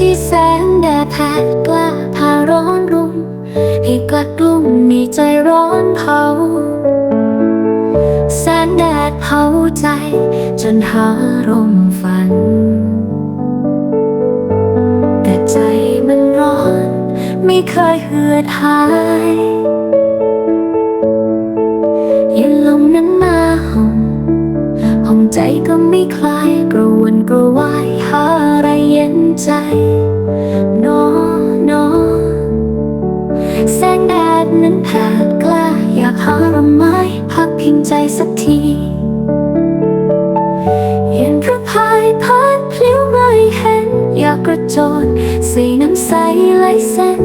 ที่แสงแดดแผดกล้าพาร้อนรุ่มให้กลัดกลุ่มมีใจร้อนเผา แสงแดดเผาใจ จนหาร่มฝัน แต่ใจมันร้อน ไม่เคยเหือดหาย ก็ไม่คลายกระวนกระวายหาอะไรเย็นใจนอนอแสงแดดนั้นแผดกล้าอยากหาร่มไม้พักพิงใจสักทีเห็นพระพายพัดพลิ้วไม่เห็น อยากกระโจนสีน้ำใสไหลเส้น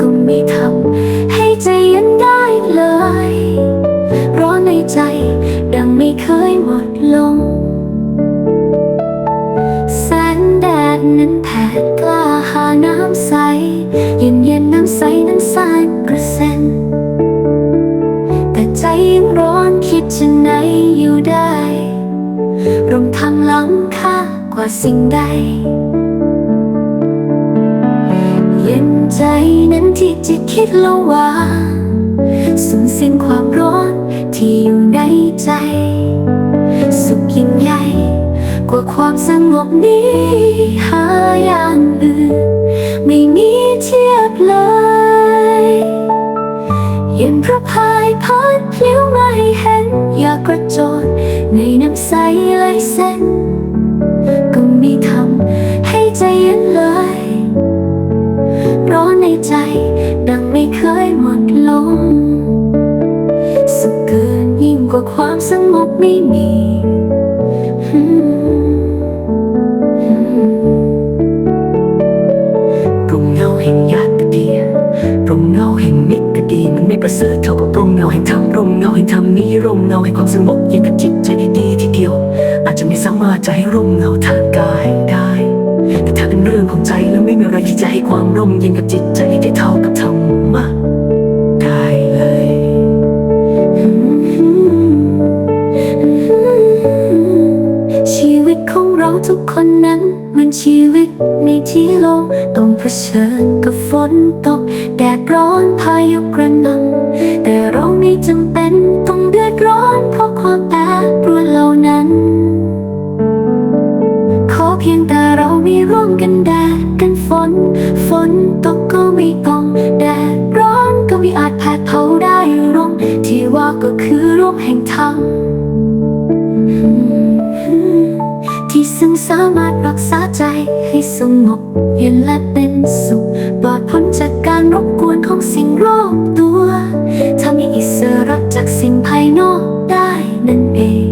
ก็ไม่ทำ แดดนั้นแผดกล้าหาน้ำใส เย็นเย็นน้ำใสนั้นสานกระเซ็น แต่ใจยังร้อนคิดจะไหนอยู่ได้รมทำล้ำค่ากว่าสิ่งใด เย็นใจนั้นที่จิตคิดแล้วว่าสูญสิ้นความร้อนที่อยู่ในใจ สุขยิ่งใหญ่ กว่าความสงบนี้ หาอย่างอื่น ไม่มีเทียบเลยเย็นพระพายพัดพลิ้วไม่เห็น อยากกระโจนในน้ำใสไหลเส้น ก็ไม่ทำให้ใจเย็นเลย ร้อนในใจดังไม่เคยหมดลงสุขเกินยิ่งกว่าความสงบไม่มี ประเสริฐเท่ากับร่มเงาแห่งธรรมร่มเงาแห่งธรรมนี้ร่มเงาแห่งความสงบยิ่งกับจิตใจดีทีเดียว อาจจะไม่สามารถจะให้ร่มเงาทางกายได้แต่ถ้าเป็นเรื่องของใจแล้วไม่มีอะไรที่จะให้ความร่มเย็นกับจิตใจได้เท่ากับธรรม ทุกคนนั้นเหมือนชีวิตในที่โลกต้องเผชิญกับฝนตก แดดร้อนพายุกระหน่ำแต่เราไม่จำเป็นต้องเดือดร้อน เพราะความแปรปรวนเหล่านั้น ขอเพียงแต่เราม่ร่วมกันแดดกันฝน ฝนตกก็ไม่ต้องแดดร้อนก็ไม่อาจแผดเผาได้ร่มที่ว่าก็คือร่มแห่งธรรม ที่ซึ่งสามารถรักษาใจให้สงบเย็นและเป็นสุขปลอดพ้นจากการรบกวนของสิ่งรอบตัวทำให้อิสระจากสิ่งภายนอกได้นั่นเอง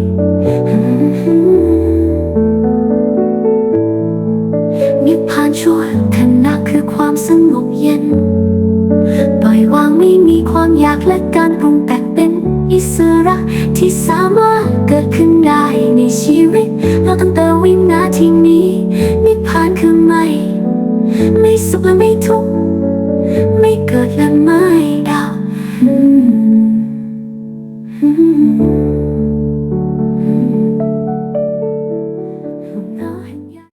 นิพพานชั่วขณะคือความสงบเย็น ปล่อยวางไม่มีความอยากและการปรุงแต่งเป็นอิสระที่สามารถเกิดขึ้นได้ในชีวิตเราตั้งแต่ วินาทีนี้นิพพานคือไม่ ไม่สุขและไม่ทุกข์ไม่เกิดและไม่ดับ